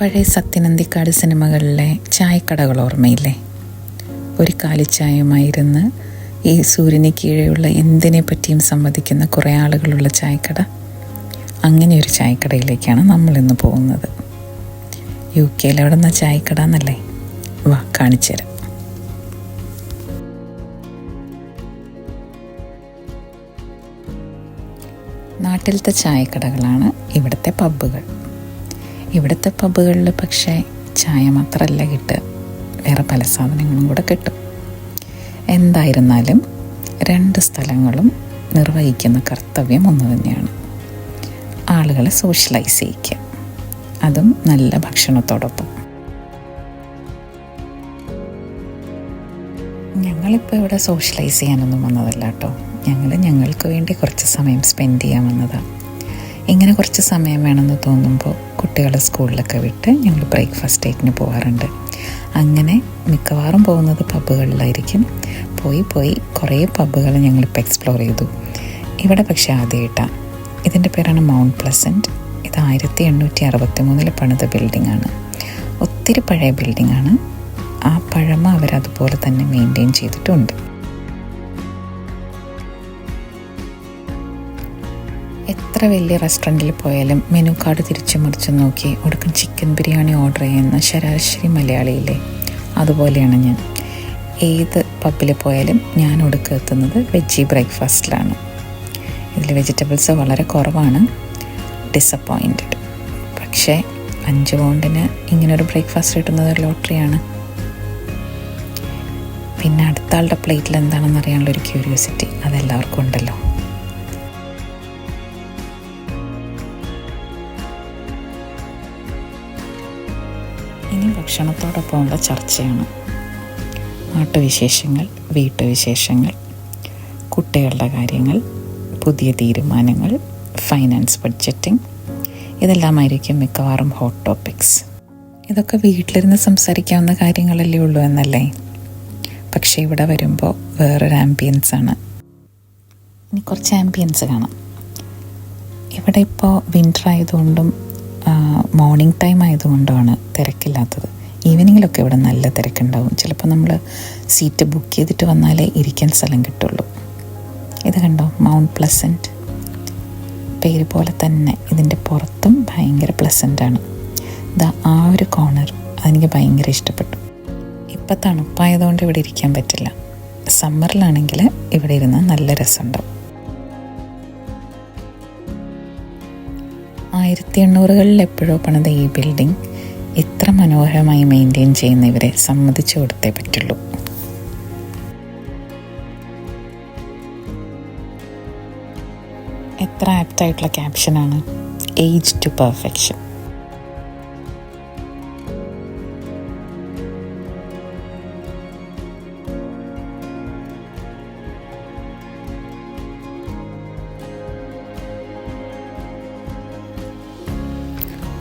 പഴയ സത്യനന്തിക്കാട് സിനിമകളിലെ ചായക്കടകൾ ഓർമ്മയില്ലേ? ഒരു കാലിച്ചായമായിരുന്ന് ഈ സൂര്യന് കീഴെയുള്ള എന്തിനെ പറ്റിയും സംവദിക്കുന്ന കുറേ ആളുകളുള്ള ചായക്കട. അങ്ങനെ ഒരു ചായക്കടയിലേക്കാണ് നമ്മൾ ഇന്ന് പോകുന്നത്. യു കെയിൽ എവിടെ നിന്ന ചായക്കട എന്നല്ലേ? വാ കാണിച്ചുതരാം നാട്ടിലത്തെ ചായക്കടകളാണ് ഇവിടുത്തെ പബ്ബുകൾ. ഇവിടുത്തെ പബ്ബുകളിൽ പക്ഷേ ചായ മാത്രമല്ല കിട്ടുക. വേറെ പല സാധനങ്ങളും കൂടെ കിട്ടും. എന്തായിരുന്നാലും രണ്ട് സ്ഥലങ്ങളും നിർവഹിക്കുന്ന കർത്തവ്യം ഒന്ന് തന്നെയാണ്. ആളുകളെ സോഷ്യലൈസ് ചെയ്യിക്കുക. അതും നല്ല ഭക്ഷണത്തോടൊപ്പം. ഞങ്ങളിപ്പോൾ ഇവിടെ സോഷ്യലൈസ് ചെയ്യാനൊന്നും വന്നതല്ല കേട്ടോ. ഞങ്ങൾ ഞങ്ങൾക്ക് വേണ്ടി കുറച്ച് സമയം സ്പെൻഡ് ചെയ്യാൻ വന്നതാണ് ഇങ്ങനെ കുറച്ച് സമയം വേണമെന്ന് തോന്നുമ്പോൾ കുട്ടികളെ സ്കൂളിലൊക്കെ വിട്ട് ഞങ്ങൾ ബ്രേക്ക്ഫാസ്റ്റ് ടേക്കിന് പോകാറുണ്ട് അങ്ങനെ മിക്കവാറും പോകുന്നത് പബ്ബുകളിലായിരിക്കും. പോയി പോയി കുറേ പബ്ബുകൾ ഞങ്ങളിപ്പോൾ എക്സ്പ്ലോർ ചെയ്തു. ഇവിടെ പക്ഷേ ആദ്യമായിട്ടാണ് ഇതിന്റെ പേരാണ് മൗണ്ട് പ്ലസന്റ് ഇത് ആയിരത്തി എണ്ണൂറ്റി അറുപത്തി മൂന്നിൽ പണിത ബിൽഡിംഗ് ആണ് ഒത്തിരി പഴയ ബിൽഡിംഗ് ആണ് ആ പഴമ അവരതുപോലെ തന്നെ മെയിന്റെയിൻ ചെയ്തിട്ടുണ്ട്. എത്ര വലിയ റെസ്റ്റോറന്റിൽ പോയാലും മെനു കാർഡ് തിരിച്ചു മറിച്ച് നോക്കി ഒടുക്കം ചിക്കൻ ബിരിയാണി ഓർഡർ ചെയ്യുന്ന ശരാശരി മലയാളിയില്ലേ? അതുപോലെയാണ് ഞാൻ. ഏത് പബ്ബിൽ പോയാലും ഞാൻ ഒടുക്ക എത്തുന്നത് വെജി ബ്രേക്ക്ഫാസ്റ്റിലാണ് ഇതിൽ വെജിറ്റബിൾസ് വളരെ കുറവാണ്. ഡിസപ്പോയിന്റഡ് പക്ഷേ അഞ്ച് പൗണ്ടിന് ഇങ്ങനൊരു ബ്രേക്ക്ഫാസ്റ്റ് കിട്ടുന്നത് ലോട്ടറിയാണ് പിന്നെ അടുത്ത ആളുടെ പ്ലേറ്റിൽ എന്താണെന്ന് അറിയാനുള്ള ഒരു ക്യൂരിയോസിറ്റി അതെല്ലാവർക്കും ഉണ്ടല്ലോ. ഇനി ഭക്ഷണത്തോടൊപ്പമുള്ള ചർച്ചയാണ്. നാട്ടുവിശേഷങ്ങൾ വീട്ടുവിശേഷങ്ങൾ കുട്ടികളുടെ കാര്യങ്ങൾ പുതിയ തീരുമാനങ്ങൾ ഫൈനാൻസ് ബഡ്ജറ്റിംഗ് ഇതെല്ലാമായിരിക്കും മിക്കവാറും ഹോട്ട് ടോപ്പിക്സ് ഇതൊക്കെ വീട്ടിലിരുന്ന് സംസാരിക്കാവുന്ന കാര്യങ്ങളല്ലേ ഉള്ളൂ എന്നല്ലേ? പക്ഷേ ഇവിടെ വരുമ്പോൾ വേറൊരു ആംബിയൻസ് ആണ്. ഇനി കുറച്ച് ആംബിയൻസ് കാണാം. ഇവിടെ ഇപ്പോൾ വിന്റർ ആയതുകൊണ്ടും മോർണിംഗ് ടൈം ആയതുകൊണ്ടാണ് തിരക്കില്ലാത്തത്. ഈവനിങ്ങിലൊക്കെ ഇവിടെ നല്ല തിരക്കുണ്ടാവും. ചിലപ്പോൾ നമ്മൾ സീറ്റ് ബുക്ക് ചെയ്തിട്ട് വന്നാലേ ഇരിക്കാൻ സ്ഥലം കിട്ടുള്ളൂ. ഇത് കണ്ടോ? Mount Pleasant. പേര് പോലെ തന്നെ ഇതിന്റെ പുറത്തും ഭയങ്കര പ്ലസന്റാണ് ഇതാ ആ ഒരു കോർണർ അതെനിക്ക് ഭയങ്കര ഇഷ്ടപ്പെട്ടു. ഇപ്പം തണുപ്പായതുകൊണ്ട് ഇവിടെ ഇരിക്കാൻ പറ്റില്ല. സമ്മറിലാണെങ്കിൽ ഇവിടെ ഇരുന്ന് നല്ല രസമുണ്ടാവും. ആയിരത്തി എണ്ണൂറുകളിൽ എപ്പോഴോ പണിത ഈ ബിൽഡിംഗ് ഇത്ര മനോഹരമായി മെയിന്റെയിൻ ചെയ്യുന്ന ഇവരെ സമ്മതിച്ചു കൊടുത്തേ പറ്റുള്ളൂ. എത്ര ആപ്റ്റായിട്ടുള്ള ക്യാപ്ഷനാണ് ഏജ് ടു പെർഫെക്ഷൻ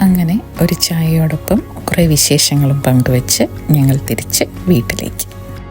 അങ്ങനെ ഒരു ചായയോടൊപ്പം കുറേ വിശേഷങ്ങളും പങ്കുവെച്ച് ഞങ്ങൾ തിരിച്ച് വീട്ടിലേക്ക്.